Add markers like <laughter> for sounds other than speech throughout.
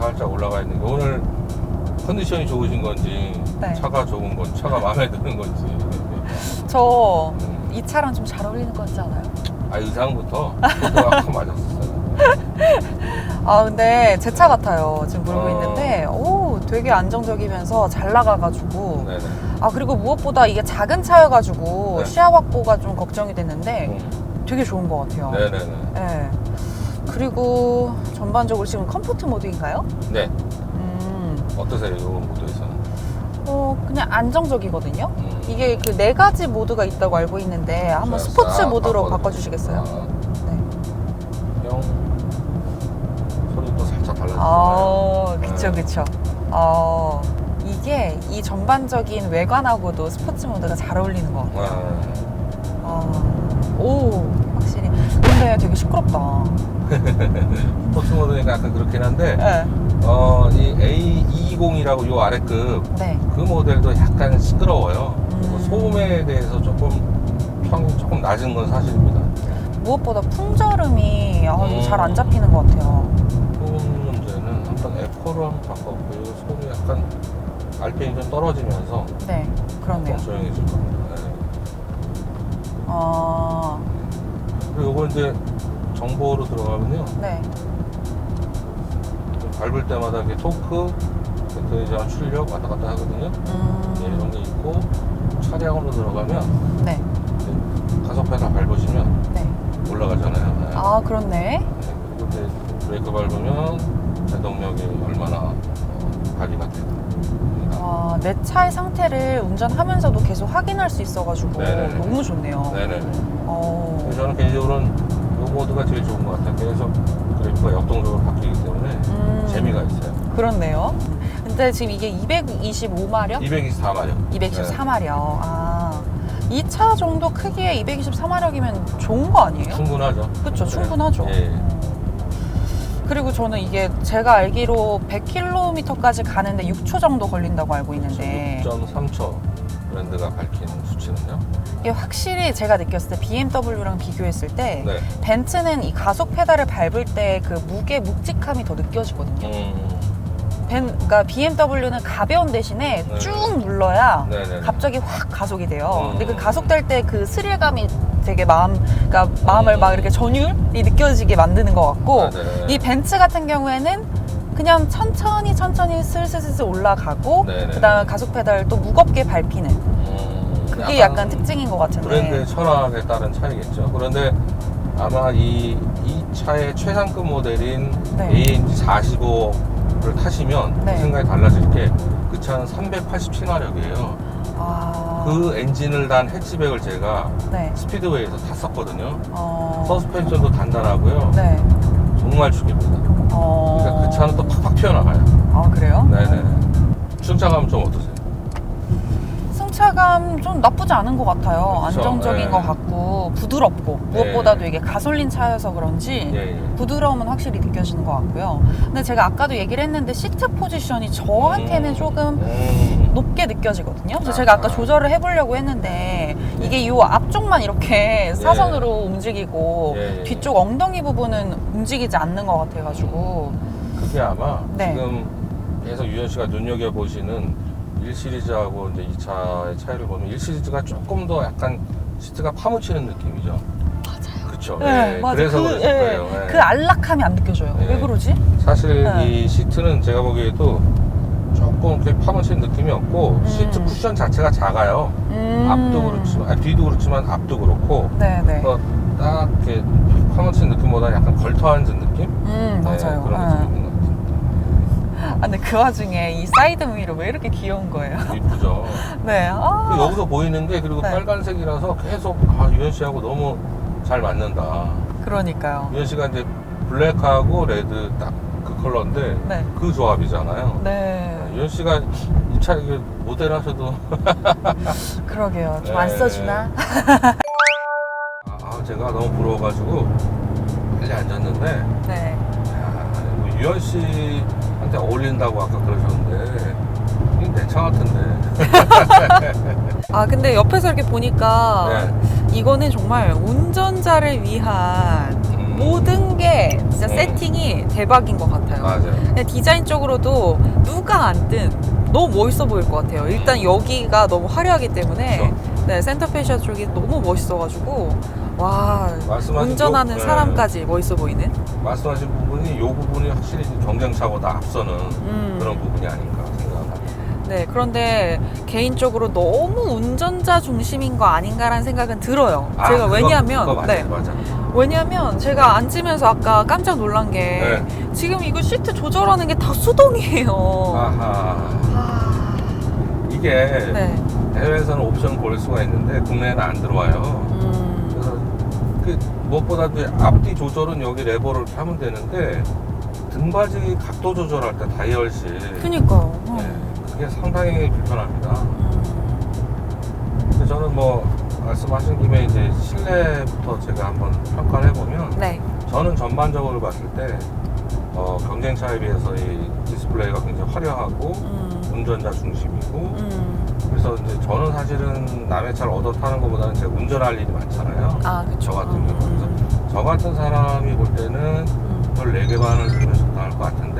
살짝 올라가 있는 게 오늘 컨디션이 좋으신 건지 네. 차가 좋은 건지 차가 마음에 드는 건지 <laughs> 저 음. 이 차랑 좀 잘 어울리는 것 같지 않아요? 아 의상부터 <laughs> 포토가 확 맞았었어요. 아 근데 제 차 같아요 지금 몰고 어. 있는데 오 되게 안정적이면서 잘 나가가지고 네네. 아 그리고 무엇보다 이게 작은 차여가지고 네. 시야 확보가 좀 걱정이 됐는데 음. 되게 좋은 것 같아요 네네네. 네. 그리고 전반적으로 지금 컴포트 모드인가요? 네. 음, 어떠세요? 이 모드에서는? 어 그냥 안정적이거든요 음. 이게 그 네 가지 모드가 있다고 알고 있는데 한번 자, 스포츠 싹 모드로 바꿔드릴게요. 바꿔주시겠어요? 아, 네. 형 소리도 살짝 달라지잖아요. 아, 그쵸, 네. 그쵸. 어, 이게 이 전반적인 외관하고도 스포츠 모드가 잘 어울리는 것 같아요. 아, 아, 오, 확실히. 근데 되게 시끄럽다. <laughs> 스포츠 모드니까 약간 그렇긴 한데 네. 어, 이 A220이라고 요 아래급 네. 그 모델도 약간 시끄러워요. 그리고 음. 소음에 대해서 조금 평이 조금 낮은 건 사실입니다. 무엇보다 풍절음이 아, 음. 잘안 잡히는 것 같아요. 소음 문제는 한번 에코로 한번 바꿨고요. 소음이 약간 RPM이 좀 떨어지면서 네, 그렇네요. 좀 조용해질 겁니다. 네. 아, 그리고 요거 이제 정보로 들어가면요. 네. 밟을 때마다 이렇게 토크, 배터리장 출력 왔다 갔다 하거든요. 네, 이런 음, 게 있고 차량으로 들어가면 네, 이제 가속 페달 밟으시면 네. 올라가잖아요. 네. 아, 그렇네. 네, 그리고 이제 브레이크 밟으면 제동력이 얼마나 어, 발휘가 됩니다. 아, 내 차의 상태를 운전하면서도 계속 확인할 수 있어가지고 네네네. 너무 좋네요. 네네. 어, 그래서 저는 개인적으로는 이 모드가 제일 좋은 것 같아요. 계속 그래프가 역동적으로 바뀌기 때문에 음. 재미가 있어요. 그렇네요. 근데 지금 이게 225마력? 224마력. 224마력. 아, 이 차 정도 크기에 224마력이면 좋은 거 아니에요? 충분하죠. 그쵸, 네. 충분하죠. 예, 예. 그리고 저는 이게 제가 알기로 100km까지 가는데 6초 정도 걸린다고 알고 있는데 6.3초 브랜드가 밝힌 수치는요. 이게 확실히 제가 느꼈을 때 BMW랑 비교했을 때 네. 벤츠는 이 가속 페달을 밟을 때 그 무게 묵직함이 더 느껴지거든요. 음, 벤, 그러니까 BMW는 가벼운 대신에 네. 쭉 눌러야 네네. 갑자기 확 가속이 돼요. 음. 근데 그 가속될 때 그 스릴감이 되게 마음, 그러니까 마음을 음. 막 이렇게 전율이 느껴지게 만드는 것 같고 네네. 이 벤츠 같은 경우에는 그냥 천천히 천천히 슬슬슬슬 올라가고 네네. 그다음 가속 페달 또 무겁게 밟히는 음, 그게 약간, 특징인 것 같은데. 브랜드의 철학에 따른 차이겠죠. 그런데 아마 이, 이 차의 최상급 모델인 네. AMG 45를 타시면 네. 그 생각이 달라질 게 그 차는 387마력이에요. 아, 그 엔진을 단 해치백을 제가 네. 스피드웨이에서 탔었거든요. 어, 서스펜션도 단단하고 네. 정말 죽입니다. 어. 그러니까 그 차는 또 팍팍 튀어나가요. 아 그래요? 네네. 승차감은 좀 어떠세요? 승차감 좀 나쁘지 않은 것 같아요. 그쵸, 안정적인 네. 것 같고 부드럽고 네. 무엇보다도 이게 가솔린 차여서 그런지 예, 예. 부드러움은 확실히 느껴지는 것 같고요. 근데 제가 아까도 얘기를 했는데 시트 포지션이 저한테는 음. 조금 음. 높게 느껴지거든요. 그래서 제가 아까 아하. 조절을 해보려고 했는데 이게 이 앞쪽만 이렇게 사선으로 움직이고 예, 예. 뒤쪽 엉덩이 부분은 움직이지 않는 것 같아가지고 그게 아마 네. 지금 계속 유현 씨가 눈여겨 보시는 1 시리즈하고 이제 이 차의 차이를 보면 1 시리즈가 조금 더 약간 시트가 파묻히는 느낌이죠. 맞아요. 그렇죠. 네, 맞아. 그래서 그, 그랬을 예, 거예요. 예. 그 안락함이 안 느껴져요. 네. 왜 그러지? 사실 네. 이 시트는 제가 보기에도 조금 이렇게 파묻히는 느낌이 없고 시트 쿠션 자체가 작아요. 음. 앞도 그렇지만 아니, 뒤도 그렇지만 앞도 그렇고 네네. 그래서 딱 이렇게 파묻히는 느낌보다 약간 걸터 앉은 느낌? 음, 네, 맞아요. 그런 예. 것같 아, 근데 그 와중에 이 사이드 미러 왜 이렇게 귀여운 거예요? <laughs> 이쁘죠. <laughs> 네. 아. 그 여기서 보이는 게 그리고 네. 빨간색이라서 계속 아 유현 씨하고 너무 잘 맞는다. 그러니까요. 유현 씨가 이제 블랙하고 레드 딱 그 컬러인데 네. 그 조합이잖아요. 네. 유현 씨가 이 차 모델 하셔도 <laughs> 그러게요. 좀 안 네. 써주나? 아 제가 너무 부러워가지고 빨리 앉았는데 네. 야, 유현 씨 한테 어울린다고 아까 그러셨는데 차 같은데. <laughs> 아, 근데 옆에서 이렇게 보니까 네. 이거는 정말 운전자를 위한 음. 모든 게 진짜 음. 세팅이 대박인 것 같아요. 맞아요. 근데 디자인적으로도 누가 앉든 너무 멋있어 보일 것 같아요. 일단 여기가 너무 화려하기 때문에. 네, 센터페시아 쪽이 너무 멋있어가지고 와 말씀하신 운전하는 요- 네. 사람까지 멋있어 보이는 말씀하신 부분이 이 부분이 확실히 경쟁차보다 앞서는 음. 그런 부분이 아닌가 생각합니다. 네 그런데 개인적으로 너무 운전자 중심인 거 아닌가라는 생각은 들어요. 아, 제가 그거- 왜냐하면 그거 맞아요, 네 맞아. 왜냐하면 제가 앉으면서 아까 깜짝 놀란 게 네. 지금 이거 시트 조절하는 게 다 수동이에요. 아하. 아, 이게 네. 해외에서는 옵션 고를 수가 있는데 국내에는 안 들어와요. 음, 그래서 그 무엇보다도 앞뒤 조절은 여기 레버를 펴면 되는데 등받이 각도 조절할 때 다이얼실 그니까요. 네, 음. 그게 상당히 불편합니다. 음, 근데 저는 뭐 말씀하신 김에 이제 실내부터 제가 한번 평가를 해보면 네. 저는 전반적으로 봤을 때 어, 경쟁차에 비해서 이 디스플레이가 굉장히 화려하고 음, 운전자 중심이고 음. 그래서 이제 저는 사실은 남의 차를 얻어 타는 것보다는 제가 운전할 일이 많잖아요. 아, 그쵸. 저 같은 음, 경우는. 음, 저 같은 사람이 볼 때는 음. 별 4개 반을 주면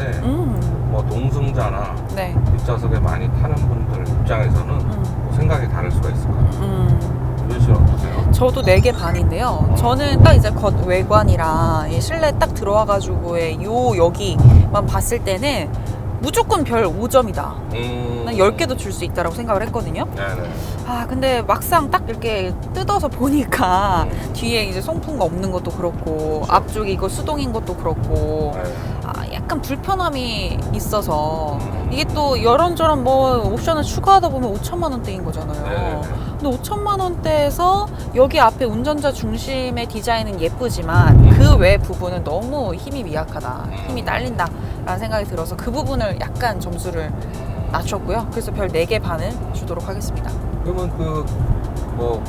같은데 음, 뭐 동승자나 네. 뒷좌석에 많이 타는 분들 입장에서는 음, 뭐 생각이 다를 수가 있을 것 같아요. 음. 어떠세요? 저도 4개 반인데요. 저는 딱 이제 겉 외관이랑 이 실내 딱 들어와가지고의 요 여기만 봤을 때는 무조건 별 5점이다. 음... 난 10개도 줄 수 있다라고 생각을 했거든요. 네네. 아, 근데 막상 딱 이렇게 뜯어서 보니까 음. 뒤에 이제 송풍가 없는 것도 그렇고 앞쪽이 이거 수동인 것도 그렇고 네. 아, 약간 불편함이 있어서 음. 이게 또 이런저런 뭐 옵션을 추가하다 보면 5천만 원대인 거잖아요. 네네네. 근데 5천만 원대에서 여기 앞에 운전자 중심의 디자인은 예쁘지만 음. 그외 부분은 너무 힘이 미약하다, 음. 힘이 딸린다라는 생각이 들어서 그 부분을 약간 점수를 낮췄고요. 그래서 별 4개 반을 주도록 하겠습니다. 그러면 그 뭐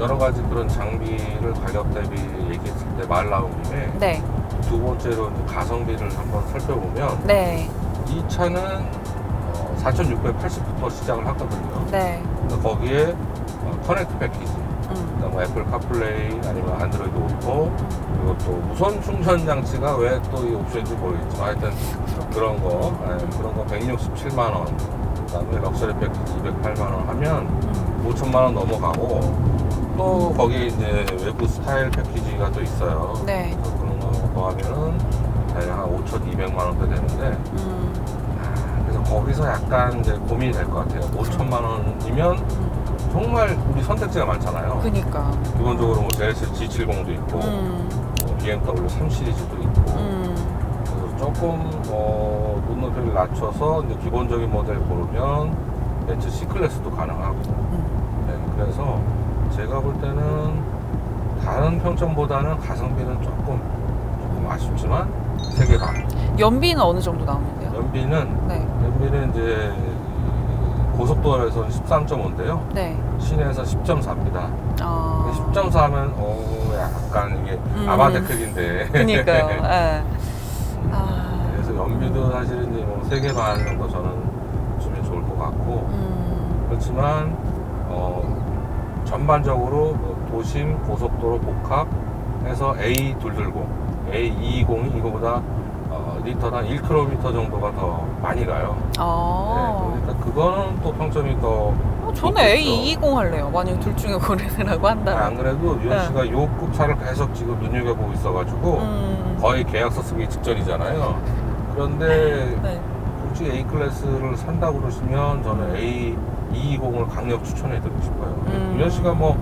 여러 가지 그런 장비를 가격 대비 얘기했을 때 말 나온 김에 네, 두 번째로 이제 가성비를 한번 살펴보면 네, 이 차는 어, 4,680부터 시작을 하거든요. 네. 그래서 거기에 어, 커넥트 패키지, 음, 뭐 애플 카플레이 아니면 안드로이드 오토 그리고 또 무선 충전 장치가 왜 또 이 옵션인지 모르겠지만 하여튼 그런 거 예, 그런 거 167만 원 그다음에 럭셔리 패키지 208만 원 하면 음, 5천만 원 넘어가고 또 거기에 이제 외부 스타일 패키지가 또 있어요. 네. 그래서 그런 거 더하면은 대략 한 5,200만 원대 되는데 음, 거기서 약간 이제 고민이 될 것 같아요. 5천만 원이면 음. 정말 우리 선택지가 많잖아요. 그니까. 기본적으로 뭐 JS G70도 있고 음, 뭐 BMW 3 시리즈도 있고 음, 그래서 조금 어, 눈높이를 낮춰서 이제 기본적인 모델 고르면 벤츠 C 클래스도 가능하고 음. 네, 그래서 제가 볼 때는 다른 평점보다는 가성비는 조금 조금 아쉽지만 반. 연비는 어느 정도 나오는데요? 연비는 네, 연비는 이제 고속도로에서는 13.5인데요. 네. 시내에서 10.4입니다. 아, 10.4면 어 약간 이게 음. 아바데클인데. 그니까요. <laughs> 예. 아, 그래서 연비도 사실은 이제 뭐 3개 반 정도 저는 주면 좋을 것 같고 음, 그렇지만 어 전반적으로 뭐 도심 고속도로 복합 해서 A220, A220이 이거보다 어, 리터당 1km 정도가 더 많이 가요. 아. 네, 그러니까 그거는 또 평점이 더 어, 저는 좋겠죠. A220 할래요. 만약 둘 중에 고르라고 한다면. 안 그래도 유현 네. 씨가 요급 차를 계속 지금 눈여겨보고 있어가지고 음, 거의 계약서 쓰기 직전이잖아요. 그런데 네. 굳이 A 클래스를 산다 고 그러시면 저는 A 220을 강력 추천해드리고 싶어요. 음. 유현 씨가 뭐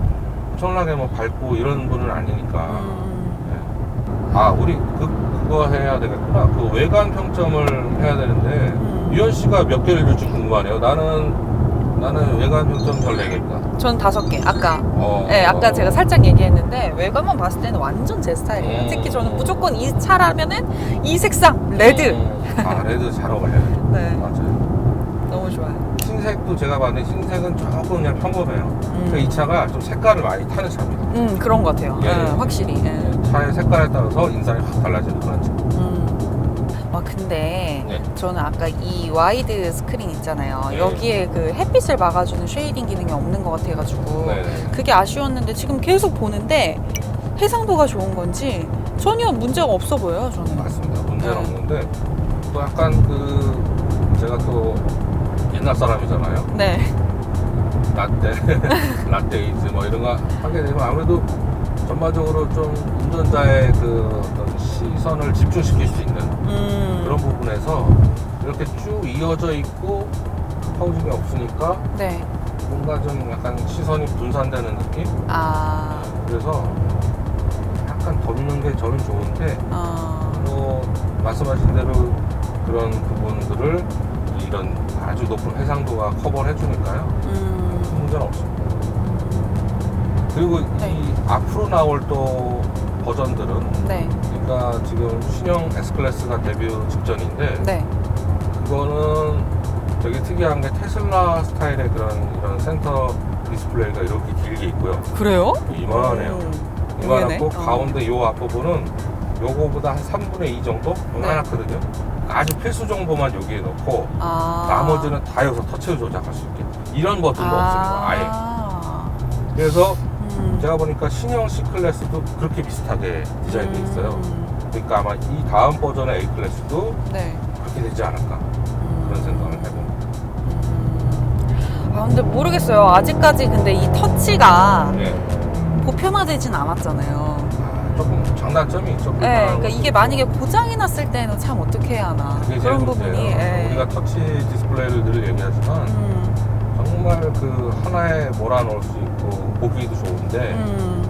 엄청나게 뭐 밝고 이런 분은 아니니까. 음, 네. 아 우리 그 그거 해야 되겠구나. 그 외관 평점을 해야 되는데 음. 유현 씨가 몇 개를 줄지 궁금하네요. 나는 나는 외관 평점 별 4개입니다. 전 다섯 개. 아까. 어, 네, 아까 제가 살짝 얘기했는데 외관만 봤을 때는 완전 제 스타일이에요. 음. 특히 저는 무조건 이 차라면은 이 색상 레드. 음, 아 레드 잘 어울려요. <laughs> 네, 맞아요. 너무 좋아요. 흰색도 제가 봤는데 흰색은 조금 그냥 평범해요. 음. 그러니까 이 차가 좀 색깔을 많이 타는 차입니다. 음, 그런 것 같아요. 예. 네, 확실히. 예. 차의 색깔에 따라서 인상이 확 달라지는 그런 차. 음. 아 근데 네. 저는 아까 이 와이드 스크린 있잖아요. 네. 여기에 그 햇빛을 막아주는 쉐이딩 기능이 없는 것 같아가지고 네네. 그게 아쉬웠는데 지금 계속 보는데 해상도가 좋은 건지 전혀 문제가 없어 보여요, 저는. 맞습니다. 문제는 네. 없는데 또 약간 그 제가 또 옛날 사람이잖아요. 네. 라떼, <laughs> 라떼이즈 뭐 이런 거 하게 되면 아무래도 전반적으로 좀 운전자의 그 어떤 시선을 집중시킬 수 있는 음. 그런 부분에서 이렇게 쭉 이어져 있고 파우징이 없으니까 네. 뭔가 좀 약간 시선이 분산되는 느낌? 아. 그래서 약간 덮는 게 저는 좋은데 어. 뭐 말씀하신 대로 그런 부분들을 이런 아주 높은 해상도가 커버를 해주니까요 음. 문제는 없습니다 그리고 네. 이 앞으로 나올 또 버전들은 네. 그러니까 지금 신형 S클래스가 데뷔 직전인데 네. 그거는 되게 특이한 게 테슬라 스타일의 그런 이런 센터 디스플레이가 이렇게 길게 있고요 그래요? 이만해요 음. 이만하고 의외네. 어. 가운데 요 앞부분은 요거보다 한 3분의 2 정도 네. 요만하거든요 아주 필수 정보만 여기에 넣고 아. 나머지는 다 여기서 터치를 조작할 수 있게 이런 버튼도 없습니다 아예 아. 그래서 음. 제가 보니까 신형 C 클래스도 그렇게 비슷하게 디자인돼 있어요 음. 그러니까 아마 이 다음 버전의 A 클래스도 네. 그렇게 되지 않을까 그런 생각을 해봅니다 아 근데 모르겠어요. 아직까지 근데 이 터치가 예. 보편화되진 않았잖아요. 아, 조금 장단점이 있죠 네, 그러니까 이게 만약에 고장이 났을 때는 참 어떻게 해야 하나 그게 제일 그런 문제예요. 부분이. 예. 우리가 터치 디스플레이를 늘 얘기하지만 음, 정말 그 하나에 몰아넣을 수 있고 보기도 좋은데 음,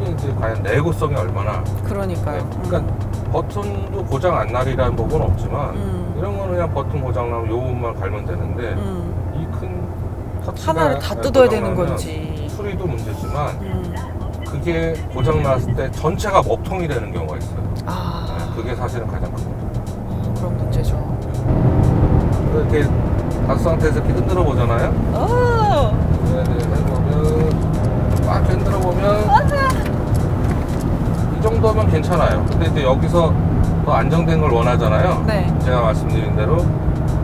이게 이제 과연 내구성이 얼마나 그러니까요. 네, 그러니까 버튼도 고장 안 날이라는 부분은 없지만 음, 이런 거는 그냥 버튼 고장 나면 요 부분만 갈면 되는데 음, 이큰 터치가 하나를 다 고장 뜯어야 되는 건지. 수리도 문제지만 음, 그게 고장 났을 때 전체가 먹통이 되는 경우가 있어요. 아, 네, 그게 사실은 가장 큰 문제 그런 문제죠. 이렇게 가스 상태에서 이렇게 흔들어 보잖아요? 오, 네, 네, 해보면 보면 이 정도면 괜찮아요. 근데 이제 여기서 더 안정된 걸 원하잖아요. 네. 제가 말씀드린 대로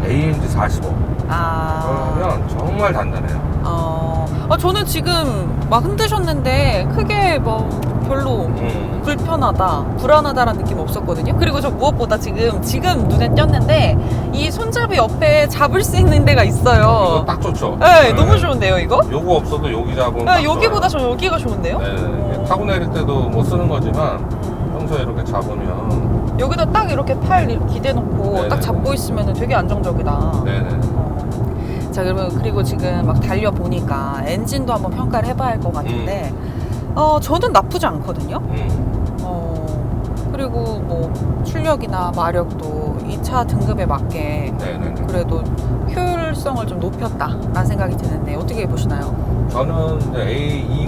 AMG 45 아, 그러면 정말 단단해요. 어, 아, 저는 지금 막 흔드셨는데 크게 뭐 별로 음. 불편하다, 불안하다라는 느낌 없었거든요. 그리고 저 무엇보다 지금 지금 눈에 띄었는데 이 손잡이 옆에 잡을 수 있는 데가 이거 있어요. 딱 좋죠. 네, 너무 좋은데요, 이거? 요거 없어도 여기 잡으면 네, 딱 여기보다. 저 여기가 좋은데요? 네, 이게 타고 내릴 때도 못 쓰는 거지만 음, 평소에 이렇게 잡으면 여기다 딱 이렇게 팔 기대놓고 네네. 딱 잡고 있으면 되게 안정적이다. 네네. 어. 자, 그러면 그리고 지금 막 달려 보니까 엔진도 한번 평가를 해봐야 할 것 같은데, 어, 저는 나쁘지 않거든요. 음. 어, 그리고 뭐 출력이나 마력도 이 차 등급에 맞게 네네. 그래도 효율성을 좀 높였다라는 생각이 드는데 어떻게 보시나요? 저는 이제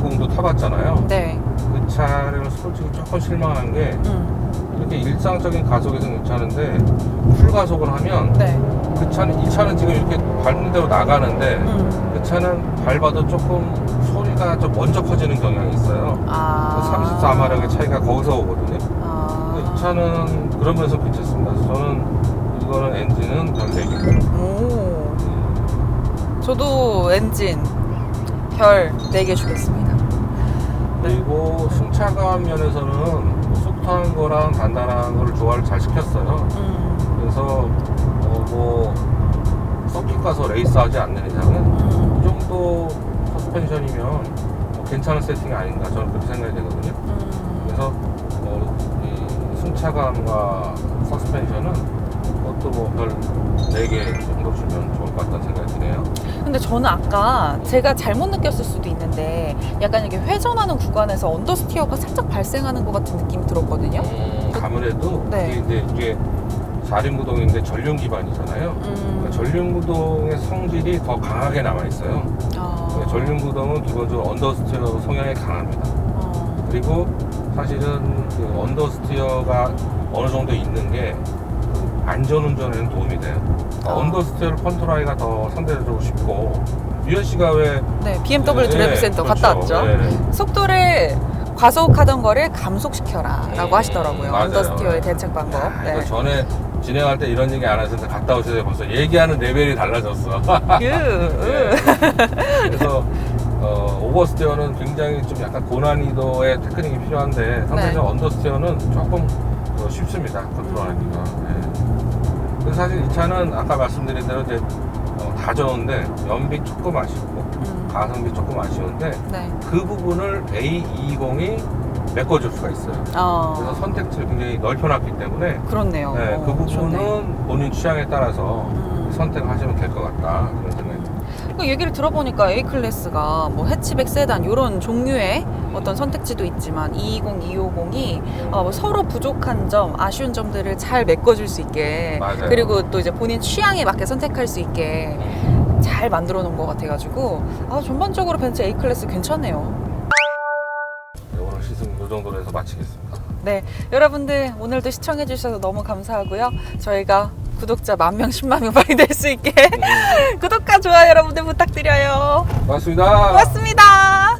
A20도 타봤잖아요. 네, 그 차를 솔직히 조금 실망한 게 음, 이렇게 일상적인 가속에서는 괜찮은데 풀 가속을 하면 네, 그 차는 이 차는 지금 이렇게 밟는 대로 나가는데 음, 그 차는 밟아도 조금 소리가 좀 먼저 커지는 경향이 있어요. 아, 34마력의 차이가 거기서 오거든요. 아, 이 차는 그러면서 괜찮습니다. 그래서 저는 이거는 엔진은 별 4개. 오, 저도 엔진 별 4개 주겠습니다. 그리고 승차감 면에서는 소프트한 거랑 단단한 거를 조화를 잘 시켰어요. 음, 그래서 어, 뭐 서킷 가서 레이스 하지 않는 이상은 음, 이 정도 서스펜션이면 뭐 괜찮은 세팅이 아닌가 저는 그렇게 생각이 되거든요. 음, 그래서 어, 이 승차감과 서스펜션은 그것도 뭐별 4개 정도 주면 좋을 것 같다는 생각이 드네요. 근데 저는 아까 제가 잘못 느꼈을 수도 있는데 약간 이렇게 회전하는 구간에서 언더스티어가 살짝 발생하는 것 같은 느낌이 들었거든요. 음, 아무래도 네. 이게 이제 이게 4륜 구동인데 전륜 기반이잖아요. 음, 그러니까 전륜 구동의 성질이 더 강하게 남아 있어요. 아, 그러니까 전륜 구동은 기본적으로 언더스티어 성향이 강합니다. 어, 그리고 사실은 그 언더스티어가 어느 정도 있는 게 안전 운전에는 도움이 돼요. 그러니까 아. 언더스티어를 컨트롤하기가 더 상대적으로 쉽고 유현 씨가 왜 네, BMW 드라이브 센터 그렇죠. 갔다 왔죠. 네, 네. 속도를 과속하던 거를 감속시켜라 라고 음, 하시더라고요. 맞아요. 언더스티어의 대책 방법. 아, 네. 전에 진행할 때 이런 얘기 안 하셨는데 갔다 오셔서 벌써 얘기하는 레벨이 달라졌어. <laughs> 그, 네. 그래서 어, 오버스테어는 굉장히 좀 약간 고난이도의 테크닉이 필요한데 상대적 네. 언더스테어는 조금 더 쉽습니다 컨트롤하기가 네. 그래서 사실 이 차는 아까 말씀드린 대로 이제 어, 다 좋은데 연비 조금 아쉽고 음. 가성비 조금 아쉬운데 네. 그 부분을 A20이 메꿔줄 수가 있어요 어, 그래서 선택지를 굉장히 넓혀놨기 때문에 그렇네요. 네, 그 어, 부분은 좋네. 본인 취향에 따라서 음. 선택을 하시면 될 것 같다 그런 생각이 듭니다 그 얘기를 들어보니까 A 클래스가 뭐 해치백 세단 이런 종류의 어떤 선택지도 있지만 220, 250이 어, 뭐 서로 부족한 점, 아쉬운 점들을 잘 메꿔줄 수 있게 맞아요. 그리고 또 이제 본인 취향에 맞게 선택할 수 있게 잘 만들어 놓은 것 같아가지고 아, 전반적으로 벤츠 A 클래스 괜찮네요. 이 정도로 해서 마치겠습니다 네, 여러분들 오늘도 시청해 주셔서 너무 감사하고요. 저희가 구독자 만 명, 10만 명 빨리 될 수 있게 <laughs> 구독과 좋아요 여러분들 부탁드려요. 고맙습니다 고맙습니다.